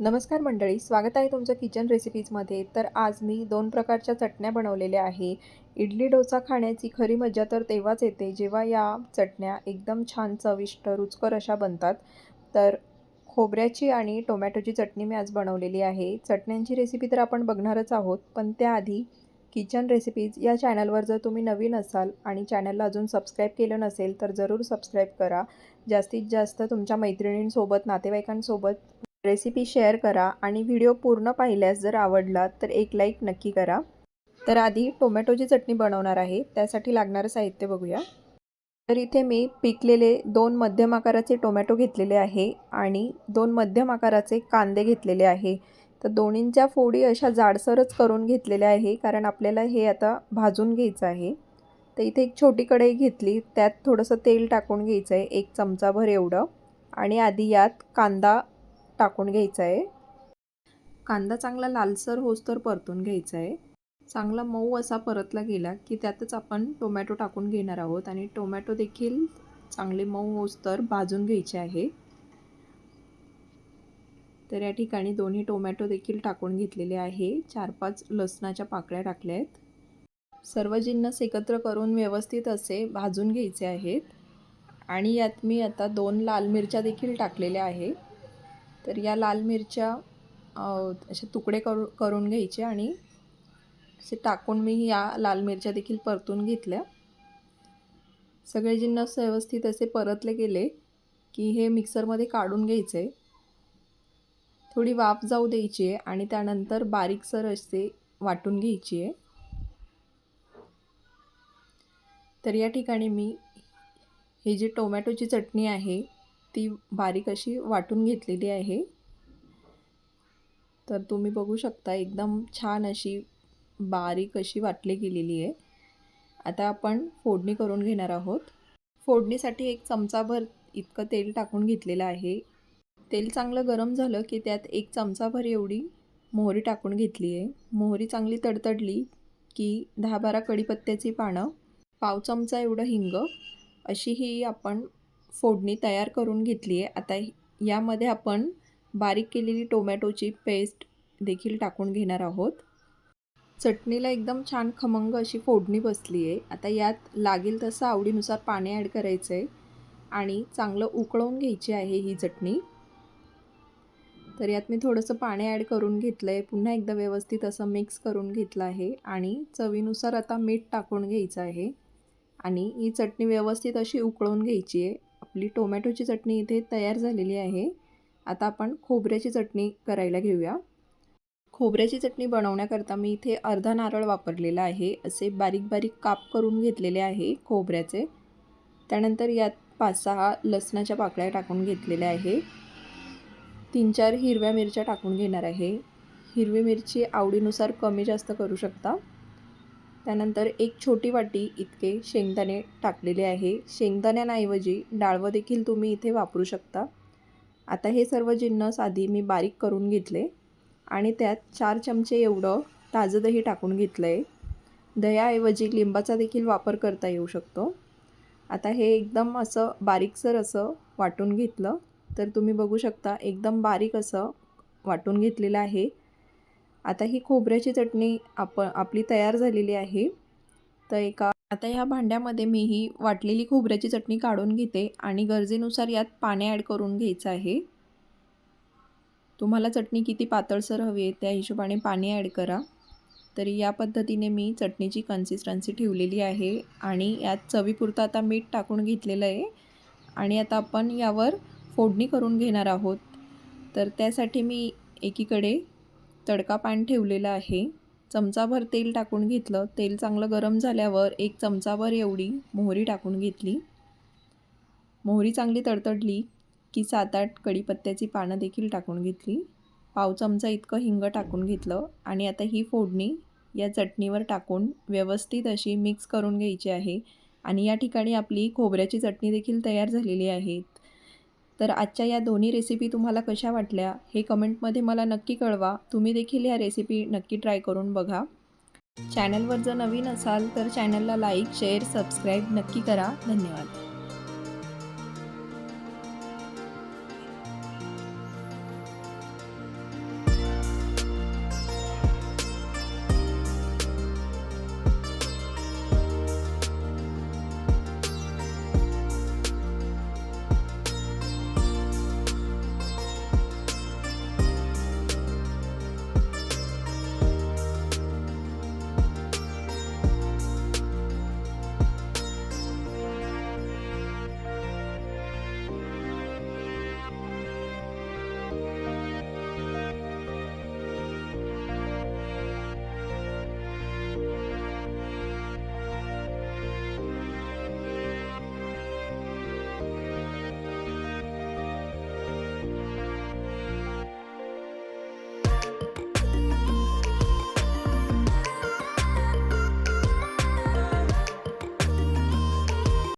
नमस्कार मंडळी स्वागत आहे तुमचं किचन रेसिपीजमध्ये तर आज मी दोन प्रकारच्या चटण्या बनवलेल्या आहे. इडली डोसा खाण्याची खरी मजा तर तेव्हाच येते जेव्हा या चटण्या एकदम छान चविष्ट रुचकर अशा बनतात. तर खोबऱ्याची आणि टोमॅटोची चटणी मी आज बनवलेली आहे. चटण्यांची रेसिपी तर आपण बघणारच आहोत पण त्याआधी किचन रेसिपीज या चॅनलवर जर तुम्ही नवीन असाल आणि चॅनलला अजून सबस्क्राईब केलं नसेल तर जरूर सबस्क्राईब करा. जास्तीत जास्त तुमच्या मैत्रिणींसोबत नातेवाईकांसोबत रेसिपी शेअर करा आणि व्हिडिओ पूर्ण पाहिल्यास जर आवडला तर एक लाईक नक्की करा. तर आधी टोमॅटोची चटणी बनवणार आहे. त्यासाठी लागणारं साहित्य बघूया. तर इथे मी पिकलेले दोन मध्यम आकाराचे टोमॅटो घेतलेले आहे आणि दोन मध्यम आकाराचे कांदे घेतलेले आहे. तर दोन्हींच्या फोडी अशा जाडसरच करून घेतलेल्या आहे कारण आपल्याला हे आता भाजून घ्यायचं आहे. तर इथे एक छोटी कढई घेतली. त्यात थोडंसं तेल टाकून घ्यायचं आहे एक चमचाभर एवढं. आणि आधी यात कांदा टाकून घ्यायचा आहे कांदा चांगला लालसर होसतर परतून घ्यायचा आहे चांगला मऊ असा परतला गेला की त्यातच आपण टोमॅटो टाकून घेणार आहोत आणि टोमॅटो देखील चांगले मऊ होसतर भाजून घ्यायचे आहे. तर या ठिकाणी दोन्ही टोमॅटो देखील टाकून घेतलेले आहे. चार पाच लसणाच्या पाकळ्या टाकल्या आहेत सर्व जिन्नस एकत्र करून व्यवस्थित असे भाजून घ्यायचे आहेत. आणि यात मी आता दोन लाल मिरच्या देखील टाकलेल्या आहे तर या लाल मिरच्या असे तुकडे करू करून घ्यायचे आणि असे टाकून मी या लाल मिरच्या देखील परतून घेतल्या. सगळे जिन्नस व्यवस्थित असे परतले गेले की हे मिक्सरमध्ये काढून घ्यायचे. थोडी वाफ जाऊ द्यायची आहे आणि त्यानंतर बारीकसर असे वाटून घ्यायची आहे. तर या ठिकाणी मी ही जी टोमॅटोची चटणी आहे ती बारीक अशी वाटून घेतलेली आहे. तर तुम्ही बघू शकता एकदम छान अशी बारीक अशी वाटली गेलेली आहे. आता आपण फोडणी करून घेणार आहोत. फोडणीसाठी एक चमचाभर इतकं तेल टाकून घेतलेलं आहे. तेल चांगलं गरम झालं की त्यात एक चमचाभर एवढी मोहरी टाकून घेतली आहे. मोहरी चांगली तडतडली की दहा बारा कढीपत्त्याची पानं पाव चमचा एवढं हिंग अशी ही आपण फोडणी तयार करून घेतली आहे. आता यामध्ये आपण बारीक केलेली टोमॅटोची पेस्ट देखील टाकून घेणार आहोत. चटणीला एकदम छान खमंग अशी फोडणी बसली आहे. आता यात लागेल तसं आवडीनुसार पाणी ॲड करायचं आहे आणि चांगलं उकळवून घ्यायची आहे ही चटणी. तर यात मी थोडंसं पाणी ॲड करून घेतलं आहे पुन्हा एकदा व्यवस्थित असं मिक्स करून घेतलं आहे आणि चवीनुसार आता मीठ टाकून घ्यायचं आहे आणि ही चटणी व्यवस्थित अशी उकळून घ्यायची आहे. आपली टोमॅटोची चटणी इथे तयार झालेली आहे. आता आपण खोबऱ्याची चटणी करायला घेऊया. खोबऱ्याची चटणी बनवण्याकरता मी इथे अर्धा नारळ वापरलेला आहे. असे बारीक बारीक काप करून घेतलेले आहे खोबऱ्याचे. त्यानंतर यात पाच सहा लसणाच्या पाकळ्या टाकून घेतलेल्या आहे. तीन चार हिरव्या मिरच्या टाकून घेणार आहे. हिरवी मिरची आवडीनुसार कमी जास्त करू शकता. त्यानंतर एक छोटी वाटी इतके शेंगदाणे टाकलेले आहे. शेंगदाण्यांऐवजी डाळवं देखील तुम्ही इथे वापरू शकता. आता हे सर्व जिन्नस आधी मी बारीक करून घेतले आणि त्यात चार चमचे एवढं ताजं दही टाकून घेतलं आहे दह्याऐवजी लिंबाचा देखील वापर करता येऊ शकतो. आता हे एकदम असं बारीकसर असं वाटून घेतलं तर तुम्ही बघू शकता एकदम बारीक असं वाटून घेतलेलं आहे. आता ही खोबऱ्याची चटणी आपण आपली तयार झालेली आहे. तर एका आता ह्या भांड्यामध्ये मी ही वाटलेली खोबऱ्याची चटणी काढून घेते आणि गरजेनुसार यात पाणी ॲड करून घ्यायचं आहे. तुम्हाला चटणी किती पातळसर हवी आहे त्या हिशोबाने पाणी ॲड करा. तरी या पद्धतीने मी चटणीची कन्सिस्टन्सी ठेवलेली आहे आणि यात चवीपुरतं आता मीठ टाकून घेतलेलं आहे. आणि आता आपण यावर फोडणी करून घेणार आहोत. तर त्यासाठी मी एकीकडे तडका पॅन ठेवलेला आहे. चमचाभर तेल टाकून घेतलं. तेल चांगलं गरम झाल्यावर एक चमचाभर एवढी मोहरी टाकून घेतली. मोहरी चांगली तडतडली की सात आठ कढीपत्त्याची पानं देखील टाकून घेतली. पाव चमचा इतकं हिंग टाकून घेतलं आणि आता ही फोडणी या चटणीवर टाकून व्यवस्थित अशी मिक्स करून घ्यायची आहे. आणि या ठिकाणी आपली खोबऱ्याची चटणी देखील तयार झालेली आहे. तर आजच्या या दोन्ही रेसिपी तुम्हाला कशा वाटल्या हे कमेंटमध्ये मला नक्की कळवा. तुम्ही देखील ह्या रेसिपी नक्की ट्राय करून बघा. चॅनलवर जर नवीन असाल तर चॅनलला लाईक शेअर सबस्क्राईब नक्की करा. धन्यवाद.